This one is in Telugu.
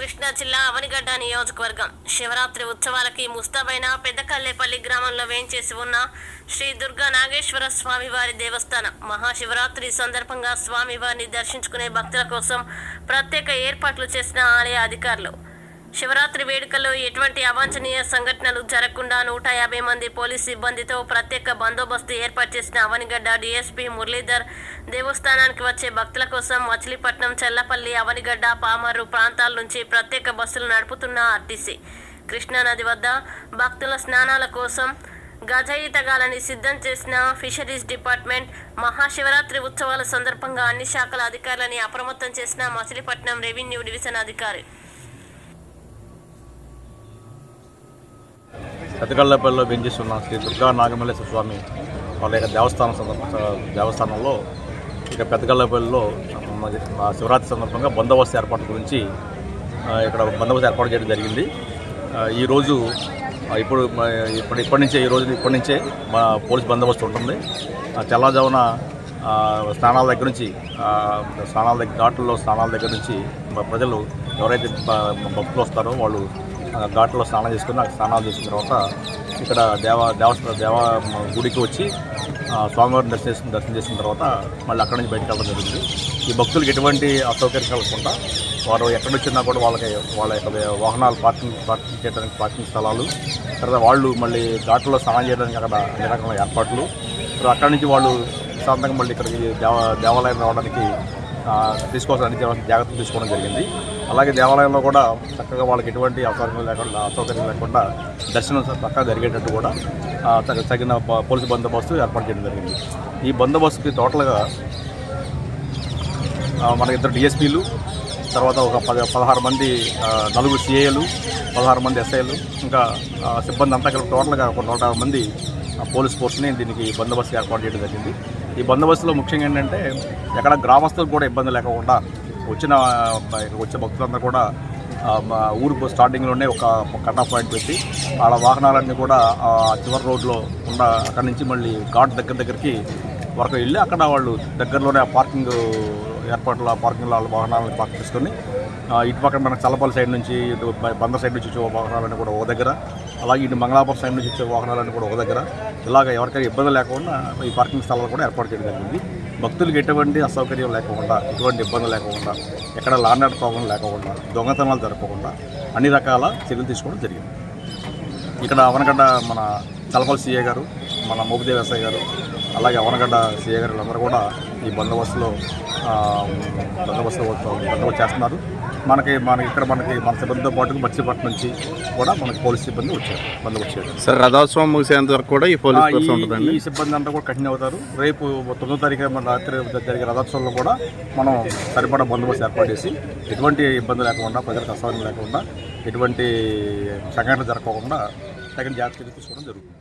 కృష్ణా జిల్లా అవనిగడ్డ నియోజకవర్గం. శివరాత్రి ఉత్సవాలకి ముస్తాబైన పెద్దకల్లేపల్లి గ్రామంలో వేంచేసి ఉన్న శ్రీ దుర్గా నాగేశ్వర స్వామివారి దేవస్థానం. మహాశివరాత్రి సందర్భంగా స్వామివారిని దర్శించుకునే భక్తుల కోసం ప్రత్యేక ఏర్పాట్లు చేసిన ఆలయ అధికారులు. శివరాత్రి వేడుకల్లో ఎటువంటి అవాంఛనీయ సంఘటనలు జరగకుండా నూట యాభై మంది పోలీస్ సిబ్బందితో ప్రత్యేక బందోబస్తు ఏర్పాటు చేసిన అవనిగడ్డ డీఎస్పీ మురళీధర్ దేవస్థానానికి వచ్చే భక్తుల కోసం మచిలీపట్నం చెల్లపల్లి అవనిగడ్డ పామరు ప్రాంతాల నుంచి ప్రత్యేక బస్సులు నడుపుతున్న ఆర్టీసీ. కృష్ణానది వద్ద భక్తుల స్నానాల కోసం గజ ఈతగాలని సిద్ధం చేసిన ఫిషరీస్ డిపార్ట్మెంట్ మహాశివరాత్రి ఉత్సవాల సందర్భంగా అన్ని శాఖల అధికారులని అప్రమత్తం చేసిన మచిలీపట్నం రెవెన్యూ డివిజన్ అధికారి పెద్దగళ్ళపల్లిలో వెంచేస్తున్న శ్రీ దుర్గా నాగమల్లేశ్వర స్వామి వాళ్ళ యొక్క దేవస్థానం దేవస్థానంలో ఇక పెద్దగళ్ళపల్లిలో మా శివరాత్రి సందర్భంగా బందోబస్తు ఏర్పాటు గురించి ఇక్కడ బందోబస్తు ఏర్పాటు చేయడం జరిగింది. ఈరోజు ఇప్పుడు ఇప్పుడు ఇప్పటి నుంచే ఈ రోజు ఇప్పటి నుంచే మా పోలీస్ బందోబస్తు ఉంటుంది. ఆ, స్నానాల దగ్గర నుంచి స్నానాల దగ్గర ఘాట్లలో స్నానాల దగ్గర నుంచి మా ప్రజలు ఎవరైతే భక్తులు వస్తారో వాళ్ళు ఘాట్లో స్నానం చేసుకుని అక్కడ స్నానాలు చేసిన తర్వాత ఇక్కడ దేవ దేవస్థ దేవ గుడికి వచ్చి స్వామివారిని దర్శనం చేసుకుని దర్శనం చేసిన తర్వాత మళ్ళీ అక్కడి నుంచి బయటకు వెళ్ళడం జరిగింది. ఈ భక్తులకు ఎటువంటి అసౌకర్యం కలగకుండా వారు ఎక్కడి వచ్చినా కూడా వాళ్ళకి వాళ్ళ యొక్క వాహనాలు పార్కింగ్ పార్కింగ్ చేయడానికి పార్కింగ్ స్థలాలు తర్వాత వాళ్ళు మళ్ళీ ఘాట్లో స్నానం చేయడానికి అక్కడ అన్ని రకాల ఏర్పాట్లు అక్కడి నుంచి వాళ్ళు ప్రశాంతంగా మళ్ళీ ఇక్కడికి దేవ దేవాలయం రావడానికి తీసుకోవాల్సిన అన్ని జాగ్రత్తలు తీసుకోవడం జరిగింది. అలాగే దేవాలయంలో కూడా చక్కగా వాళ్ళకి ఎటువంటి అసౌకర్యం లేకుండా అసౌకర్యం లేకుండా దర్శనం చక్కగా జరిగేటట్టు కూడా తగిన పోలీసు బందోబస్తు ఏర్పాటు చేయడం జరిగింది. ఈ బందోబస్తుకి టోటల్గా మన ఇద్దరు డిఎస్పీలు తర్వాత ఒక పది పదహారు మంది నలుగురు సిఏలు పదహారు మంది ఎస్ఐలు ఇంకా సిబ్బంది అంతా కలిపి టోటల్గా ఒక నూట మంది పోలీస్ ఫోర్స్ని దీనికి బందోబస్తు ఏర్పాటు చేయడం జరిగింది. ఈ బందోబస్తులో ముఖ్యంగా ఏంటంటే ఎక్కడ గ్రామస్తులకు కూడా ఇబ్బంది లేకుండా వచ్చిన వచ్చే భక్తులందరూ కూడా మా ఊరు స్టార్టింగ్లోనే ఒక కట్ ఆఫ్ పాయింట్ పెట్టి వాళ్ళ వాహనాలన్నీ కూడా చివరి రోడ్లో ఉన్న అక్కడి నుంచి మళ్ళీ ఘాట్ దగ్గర దగ్గరికి వరకు వెళ్ళి అక్కడ వాళ్ళు దగ్గరలోనే ఆ పార్కింగ్ ఏర్పాట్ల ఆ పార్కింగ్లో వాళ్ళ వాహనాలను పార్క్ చేసుకొని ఇటు పక్కన మన చల్లపల్లి సైడ్ నుంచి ఇటు బందర్ సైడ్ నుంచి వచ్చే వాహనాలన్నీ కూడా ఒక దగ్గర. అలాగే ఇటు మంగళాపురం సైడ్ నుంచి వచ్చే వాహనాలన్నీ కూడా ఒక దగ్గర. ఇలాగ ఎవరికైనా ఇబ్బంది లేకుండా ఈ పార్కింగ్ స్థలాలు కూడా ఏర్పాటు చేయడం జరిగింది. భక్తులకు ఎటువంటి అసౌకర్యం లేకుండా ఎటువంటి ఇబ్బంది లేకుండా ఎక్కడ లాండ్ ప్రాబ్లం లేకుండా దొంగతనాలు జరగకుండా అన్ని రకాల చర్యలు తీసుకోవడం జరిగింది. ఇక్కడ అవనగడ్డ మన చలపల్ సీఏ గారు మన మోపిదేవ్ ఎస్ఐ గారు అలాగే అవనగడ్డ సీఏ గారు వీళ్ళందరూ కూడా ఈ బందోబస్తులో బందోబస్తు బందోబస్తు చేస్తున్నారు. మనకి మనకి ఇక్కడ మనకి మన సిబ్బందితో పాటు మత్స్యపట్నం నుంచి కూడా మనకి పోలీస్ సిబ్బంది వచ్చారు బందోబస్తు చేయడం సార్ రథోత్సవం ముగిసేంత వరకు కూడా ఈ పోలీస్ ఈ- ఉంటుందండి? ఈ సిబ్బంది అంతా కూడా కంటిన్యూ అవుతారు. రేపు తొమ్మిదో తారీఖు మన రాత్రి జరిగే రథోత్సవంలో కూడా మనం సరిపడా బందోబస్తు ఏర్పాటు చేసి ఎటువంటి ఇబ్బంది లేకుండా ప్రజలకు అసౌకర్యం లేకుండా ఎటువంటి సంఘటన జరగకుండా తగిన జాగ్రత్తలు తీసుకోవడం జరుగుతుంది.